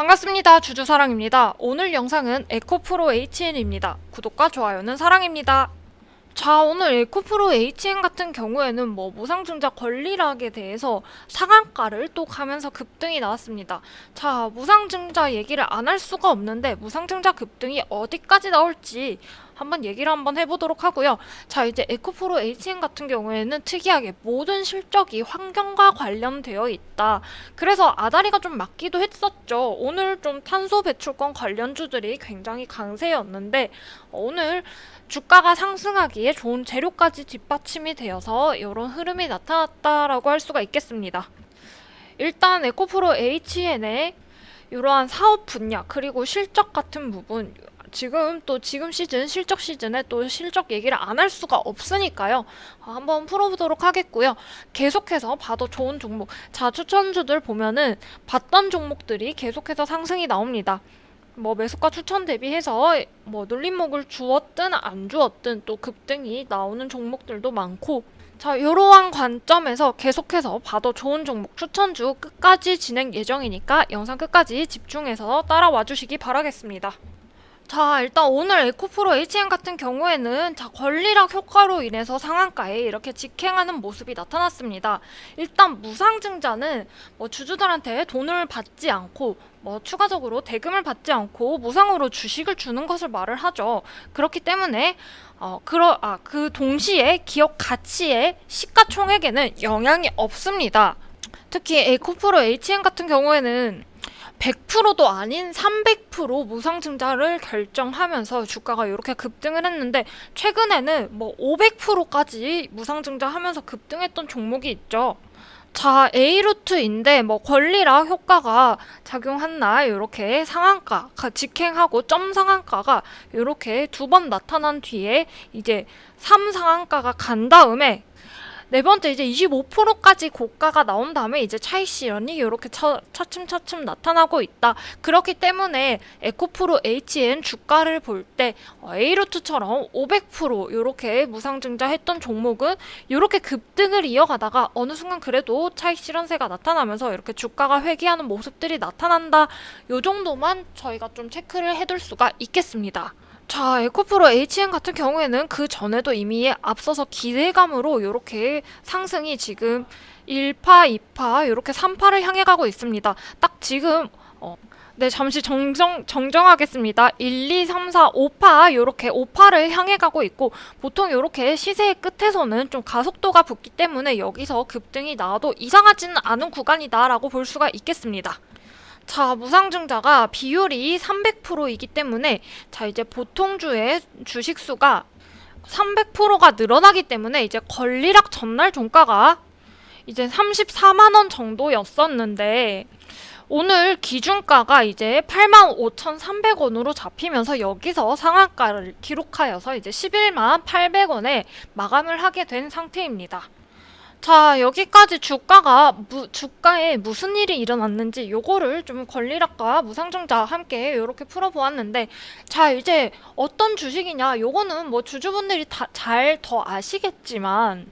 반갑습니다. 주주사랑입니다. 오늘 영상은 에코프로 HN입니다. 구독과 좋아요는 사랑입니다. 자, 오늘 에코프로 HN 같은 경우에는 뭐 무상증자 권리락에 대해서 상한가를 또 가면서 급등이 나왔습니다. 자, 무상증자 얘기를 안 할 수가 없는데 무상증자 급등이 어디까지 나올지 한번 얘기를 한번 해보도록 하고요. 자, 이제 에코프로 HN 같은 경우에는 특이하게 모든 실적이 환경과 관련되어 있다. 그래서 아다리가 좀 맞기도 했었죠. 오늘 좀 탄소 배출권 관련주들이 굉장히 강세였는데 오늘 주가가 상승하기에 좋은 재료까지 뒷받침이 되어서 이런 흐름이 나타났다라고 할 수가 있겠습니다. 일단 에코프로 HN의 이러한 사업 분야 그리고 실적 같은 부분 지금 또 지금 시즌 실적 시즌에 또 실적 얘기를 안 할 수가 없으니까요. 어, 한번 풀어보도록 하겠고요. 계속해서 봐도 좋은 종목. 자 추천주들 보면은 봤던 종목들이 계속해서 상승이 나옵니다. 뭐 매수가 추천 대비해서 뭐 눌림목을 주었든 안 주었든 또 급등이 나오는 종목들도 많고 자 이러한 관점에서 계속해서 봐도 좋은 종목 추천주 끝까지 진행 예정이니까 영상 끝까지 집중해서 따라와 주시기 바라겠습니다. 자, 일단 오늘 에코프로 HN 같은 경우에는 자, 권리락 효과로 인해서 상한가에 이렇게 직행하는 모습이 나타났습니다. 일단 무상증자는 뭐 주주들한테 돈을 받지 않고 뭐 추가적으로 대금을 받지 않고 무상으로 주식을 주는 것을 말을 하죠. 그렇기 때문에 어, 그러, 아, 그 동시에 기업 가치의 시가총액에는 영향이 없습니다. 특히 에코프로 HN 같은 경우에는 100%도 아닌 300% 무상 증자를 결정하면서 주가가 이렇게 급등을 했는데 최근에는 뭐 500%까지 무상 증자하면서 급등했던 종목이 있죠. 자, A루트인데 뭐 권리락 효과가 작용한 날 이렇게 상한가 가- 직행하고 점 상한가가 이렇게 두 번 나타난 뒤에 이제 3 상한가가 간 다음에 네 번째 이제 25%까지 고가가 나온 다음에 이제 차익 실현이 이렇게 차, 차츰차츰 나타나고 있다. 그렇기 때문에 에코프로 HN 주가를 볼때 어, A루트처럼 500% 이렇게 무상증자했던 종목은 이렇게 급등을 이어가다가 어느 순간 그래도 차익 실현세가 나타나면서 이렇게 주가가 회귀하는 모습들이 나타난다. 요 정도만 저희가 좀 체크를 해둘 수가 있겠습니다. 자, 에코프로 HN 같은 경우에는 그 전에도 이미 앞서서 기대감으로 이렇게 상승이 지금 1파, 2파, 이렇게 3파를 향해 가고 있습니다. 딱 지금 어, 네, 잠시 정정 정정하겠습니다. 1, 2, 3, 4, 5파 이렇게 5파를 향해 가고 있고 보통 이렇게 시세의 끝에서는 좀 가속도가 붙기 때문에 여기서 급등이 나와도 이상하지는 않은 구간이다라고 볼 수가 있겠습니다. 자, 무상증자가 비율이 300%이기 때문에 자, 이제 보통 주의 주식 수가 300%가 늘어나기 때문에 이제 권리락 전날 종가가 이제 34만 원 정도였었는데 오늘 기준가가 이제 85,300원으로 잡히면서 여기서 상한가를 기록하여서 이제 11만 800원에 마감을 하게 된 상태입니다. 자, 여기까지 주가가 무, 주가에 무슨 일이 일어났는지 요거를 좀 권리락과 무상증자 함께 이렇게 풀어보았는데 자, 이제 어떤 주식이냐? 요거는 뭐 주주분들이 다 잘 더 아시겠지만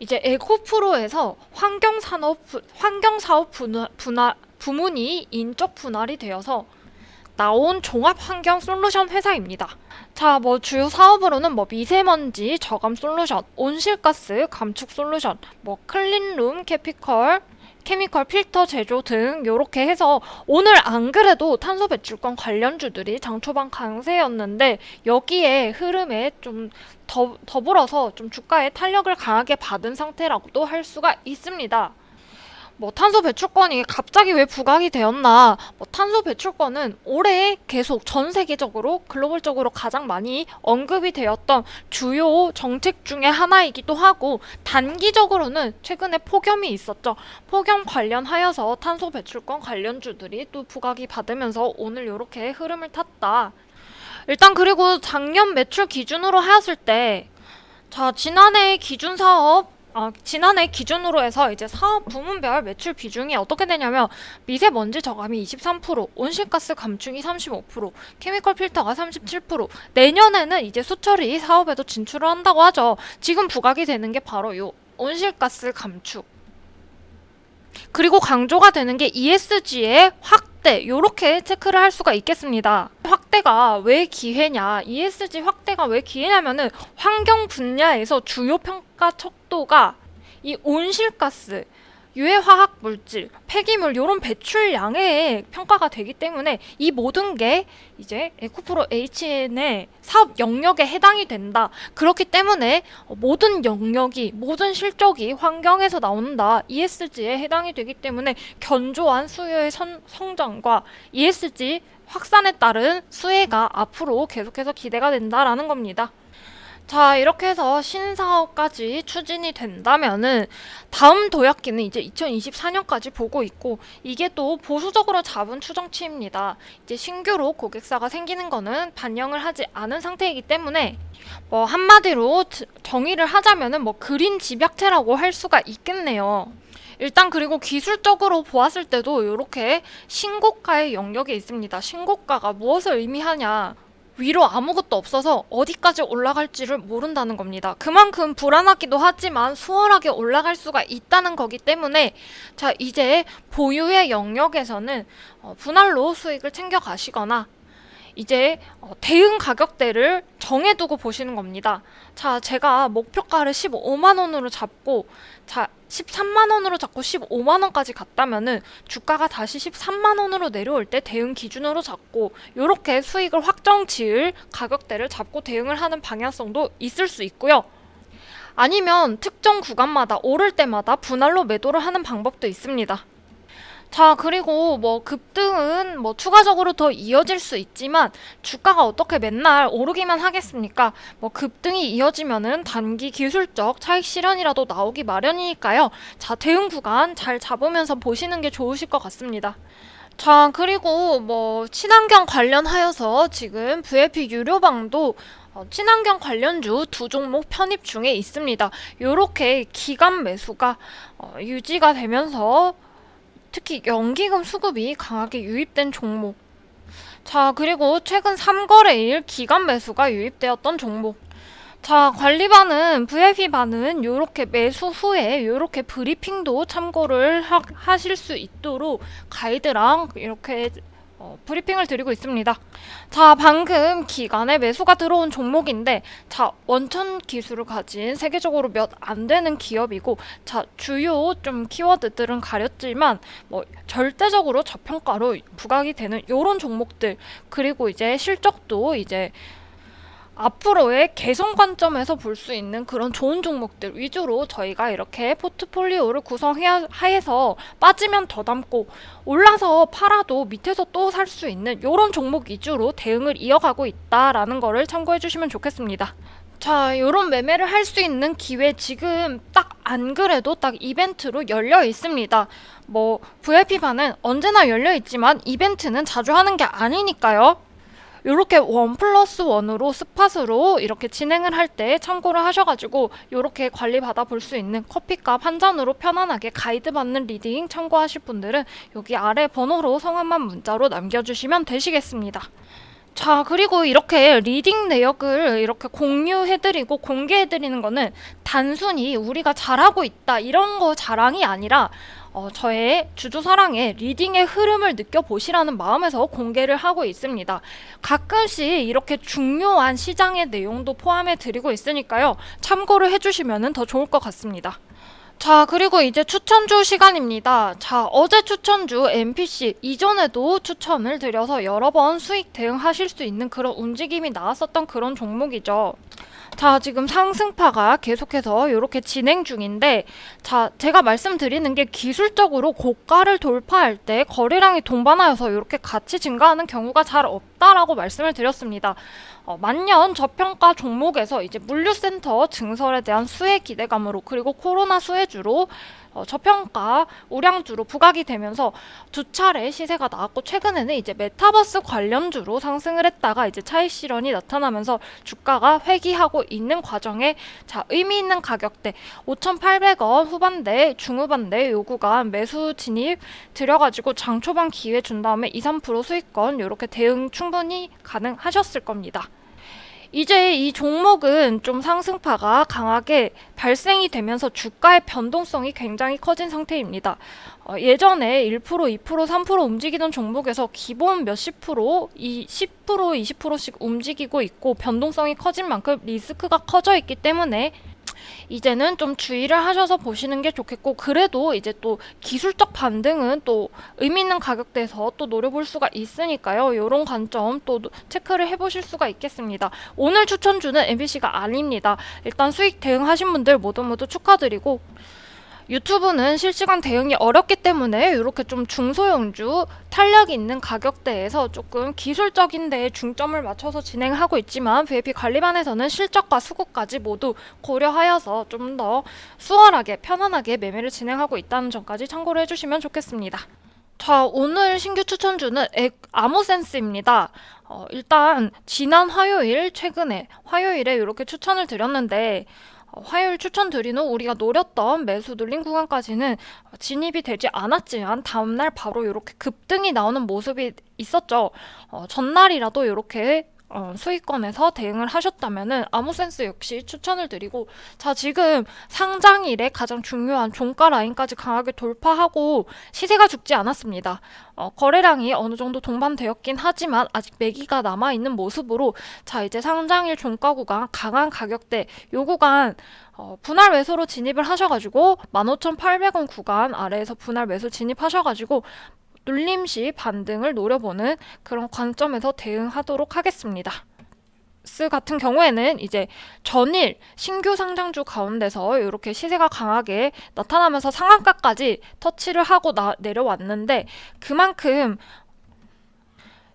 이제 에코프로에서 환경산업 부- 환경사업 분화, 분화, 부문이 인적 분할이 되어서 나온 종합 환경 솔루션 회사입니다. 자, 뭐 주요 사업으로는 뭐 미세먼지 저감 솔루션, 온실가스 감축 솔루션, 뭐 클린룸 캐피컬, 케미컬 필터 제조 등 요렇게 해서 오늘 안 그래도 탄소 배출권 관련주들이 장 초반 강세였는데 여기에 흐름에 좀 더, 더불어서 좀 주가에 탄력을 강하게 받은 상태라고도 할 수가 있습니다. 뭐 탄소 배출권이 갑자기 왜 부각이 되었나? 뭐 탄소 배출권은 올해 계속 전 세계적으로 글로벌적으로 가장 많이 언급이 되었던 주요 정책 중에 하나이기도 하고 단기적으로는 최근에 폭염이 있었죠. 폭염 관련하여서 탄소 배출권 관련주들이 또 부각이 받으면서 오늘 이렇게 흐름을 탔다. 일단 그리고 작년 매출 기준으로 하였을 때 자, 지난해 기준 사업 아, 지난해 기준으로 해서 이제 사업 부문별 매출 비중이 어떻게 되냐면 미세먼지 저감이 23%, 온실가스 감축이 35%, 케미컬 필터가 37%. 내년에는 이제 수처리 사업에도 진출을 한다고 하죠. 지금 부각이 되는 게 바로 요 온실가스 감축. 그리고 강조가 되는 게 ESG의 확대 확대 요렇게 체크를 할 수가 있겠습니다. 확대가 왜 기회냐? ESG 확대가 왜 기회냐면은 환경 분야에서 주요 평가 척도가 이 온실가스 유해화학 물질, 폐기물 이런 배출량에 평가가 되기 때문에 이 모든 게 이제 에코프로 HN의 사업 영역에 해당이 된다. 그렇기 때문에 어, 모든 영역이 모든 실적이 환경에서 나온다. ESG에 해당이 되기 때문에 견조한 수요의 선- 성장과 ESG 확산에 따른 수혜가 앞으로 계속해서 기대가 된다라는 겁니다. 자, 이렇게 해서 신사업까지 추진이 된다면은 다음 도약기는 이제 2024년까지 보고 있고 이게 또 보수적으로 잡은 추정치입니다. 이제 신규로 고객사가 생기는 거는 반영을 하지 않은 상태이기 때문에 뭐 한마디로 지- 정의를 하자면은 뭐 그린 집약체라고 할 수가 있겠네요. 일단 그리고 기술적으로 보았을 때도 이렇게 신고가의 영역에 있습니다. 신고가가 무엇을 의미하냐? 위로 아무것도 없어서 어디까지 올라갈지를 모른다는 겁니다. 그만큼 불안하기도 하지만 수월하게 올라갈 수가 있다는 거기 때문에 자 이제 보유의 영역에서는 어, 분할로 수익을 챙겨 가시거나 이제 어, 대응 가격대를 정해두고 보시는 겁니다. 자, 제가 목표가를 15만 원으로 잡고 자 13만 원으로 잡고 15만 원까지 갔다면은 주가가 다시 13만 원으로 내려올 때 대응 기준으로 잡고 이렇게 수익을 확정 지을 가격대를 잡고 대응을 하는 방향성도 있을 수 있고요. 아니면 특정 구간마다 오를 때마다 분할로 매도를 하는 방법도 있습니다. 자, 그리고 뭐 급등은 뭐 추가적으로 더 이어질 수 있지만 주가가 어떻게 맨날 오르기만 하겠습니까? 뭐 급등이 이어지면은 단기 기술적 차익 실현이라도 나오기 마련이니까요. 자, 대응 구간 잘 잡으면서 보시는 게 좋으실 것 같습니다. 자, 그리고 뭐 친환경 관련하여서 지금 VIP 유료방도 어, 친환경 관련주 두 종목 편입 중에 있습니다. 요렇게 기간 매수가 어, 유지가 되면서 특히 연기금 수급이 강하게 유입된 종목. 자, 그리고 최근 3거래일 기간 매수가 유입되었던 종목. 자, 관리반은 VIP반은 요렇게 매수 후에 요렇게 브리핑도 참고를 하, 하실 수 있도록 가이드랑 이렇게 어, 브리핑을 드리고 있습니다. 자, 방금 기간에 매수가 들어온 종목인데, 자, 원천 기술을 가진 세계적으로 몇 안 되는 기업이고, 자, 주요 좀 키워드들은 가렸지만, 뭐, 절대적으로 저평가로 부각이 되는 요런 종목들, 그리고 이제 실적도 이제 앞으로의 개선 관점에서 볼 수 있는 그런 좋은 종목들 위주로 저희가 이렇게 포트폴리오를 구성해서 빠지면 더 담고 올라서 팔아도 밑에서 또 살 수 있는 이런 종목 위주로 대응을 이어가고 있다라는 거를 참고해 주시면 좋겠습니다. 자, 이런 매매를 할 수 있는 기회 지금 딱 안 그래도 딱 이벤트로 열려 있습니다. 뭐 VIP반은 언제나 열려 있지만 이벤트는 자주 하는 게 아니니까요. 요렇게 원 플러스 원으로 스팟으로 이렇게 진행을 할 때 참고를 하셔가지고 요렇게 관리 받아 볼 수 있는 커피값 한 잔으로 편안하게 가이드 받는 리딩 참고하실 분들은 여기 아래 번호로 성함만 문자로 남겨주시면 되시겠습니다. 자, 그리고 이렇게 리딩 내역을 이렇게 공유해드리고 공개해드리는 거는 단순히 우리가 잘하고 있다 이런 거 자랑이 아니라 어, 저의 주주사랑의 리딩의 흐름을 느껴보시라는 마음에서 공개를 하고 있습니다. 가끔씩 이렇게 중요한 시장의 내용도 포함해 드리고 있으니까요. 참고를 해주시면 더 좋을 것 같습니다. 자, 그리고 이제 추천주 시간입니다. 자, 어제 추천주 MPC 이전에도 추천을 드려서 여러 번 수익 대응하실 수 있는 그런 움직임이 나왔었던 그런 종목이죠. 자, 지금 상승파가 계속해서 이렇게 진행 중인데, 자, 제가 말씀드리는 게 기술적으로 고가를 돌파할 때 거래량이 동반하여서 이렇게 같이 증가하는 경우가 잘 없다라고 말씀을 드렸습니다. 어, 만년 저평가 종목에서 이제 물류센터 증설에 대한 수혜 기대감으로 그리고 코로나 수혜주로 어, 저평가 우량주로 부각이 되면서 두 차례 시세가 나왔고 최근에는 이제 메타버스 관련주로 상승을 했다가 이제 차익 실현이 나타나면서 주가가 회귀하고 있는 과정에 자 의미 있는 가격대 5,800원 후반대 중후반대 요 구간 매수 진입 들여가지고 장 초반 기회 준 다음에 2, 3% 수익권 이렇게 대응 충분히 가능하셨을 겁니다. 이제 이 종목은 좀 상승파가 강하게 발생이 되면서 주가의 변동성이 굉장히 커진 상태입니다. 어, 예전에 1%, 2%, 3% 움직이던 종목에서 기본 몇십 프로, 이 10%, 20%씩 움직이고 있고 변동성이 커진 만큼 리스크가 커져 있기 때문에 이제는 좀 주의를 하셔서 보시는 게 좋겠고 그래도 이제 또 기술적 반등은 또 의미 있는 가격대에서 또 노려볼 수가 있으니까요. 이런 관점 또 체크를 해보실 수가 있겠습니다. 오늘 추천주는 MBC가 아닙니다. 일단 수익 대응하신 분들 모두 모두 축하드리고 유튜브는 실시간 대응이 어렵기 때문에 이렇게 좀 중소형주 탄력 있는 가격대에서 조금 기술적인 데에 중점을 맞춰서 진행하고 있지만 VIP 관리반에서는 실적과 수급까지 모두 고려하여서 좀 더 수월하게 편안하게 매매를 진행하고 있다는 점까지 참고를 해주시면 좋겠습니다. 자, 오늘 신규 추천주는 엑- 아모센스입니다. 어, 일단 지난 화요일 최근에 화요일에 이렇게 추천을 드렸는데 어, 화요일 추천드린 후 우리가 노렸던 매수 눌린 구간까지는 진입이 되지 않았지만 다음날 바로 이렇게 급등이 나오는 모습이 있었죠. 어, 전날이라도 이렇게 어, 수익권에서 대응을 하셨다면은 아모센스 역시 추천을 드리고 자 지금 상장일에 가장 중요한 종가 라인까지 강하게 돌파하고 시세가 죽지 않았습니다. 어, 거래량이 어느 정도 동반되었긴 하지만 아직 매기가 남아 있는 모습으로 자 이제 상장일 종가 구간 강한 가격대 요 구간 어, 분할 매수로 진입을 하셔가지고 15,800원 구간 아래에서 분할 매수 진입하셔가지고 눌림 시 반등을 노려보는 그런 관점에서 대응하도록 하겠습니다. 스 같은 경우에는 이제 전일 신규 상장주 가운데서 이렇게 시세가 강하게 나타나면서 상한가까지 터치를 하고 나, 내려왔는데 그만큼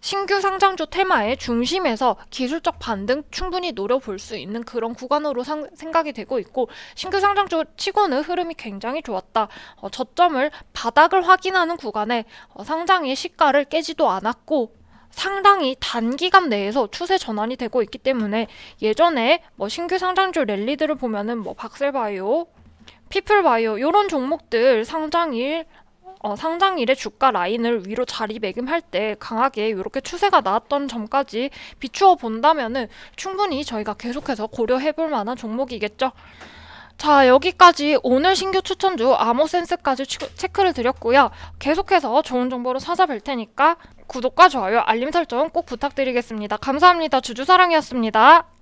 신규 상장주 테마의 중심에서 기술적 반등 충분히 노려볼 수 있는 그런 구간으로 상- 생각이 되고 있고 신규 상장주 치고는 흐름이 굉장히 좋았다. 어, 저점을 바닥을 확인하는 구간에 어, 상장의 시가를 깨지도 않았고 상당히 단기간 내에서 추세 전환이 되고 있기 때문에 예전에 뭐 신규 상장주 랠리들을 보면은 뭐 박셀바이오, 피플바이오 이런 종목들 상장일 어, 상장일의 주가 라인을 위로 자리매김할 때 강하게 이렇게 추세가 나왔던 점까지 비추어 본다면은 충분히 저희가 계속해서 고려해 볼 만한 종목이겠죠. 자, 여기까지 오늘 신규 추천주 아모센스까지 추- 체크를 드렸고요. 계속해서 좋은 정보로 찾아뵐 테니까 구독과 좋아요, 알림 설정 꼭 부탁드리겠습니다. 감사합니다. 주주사랑이었습니다.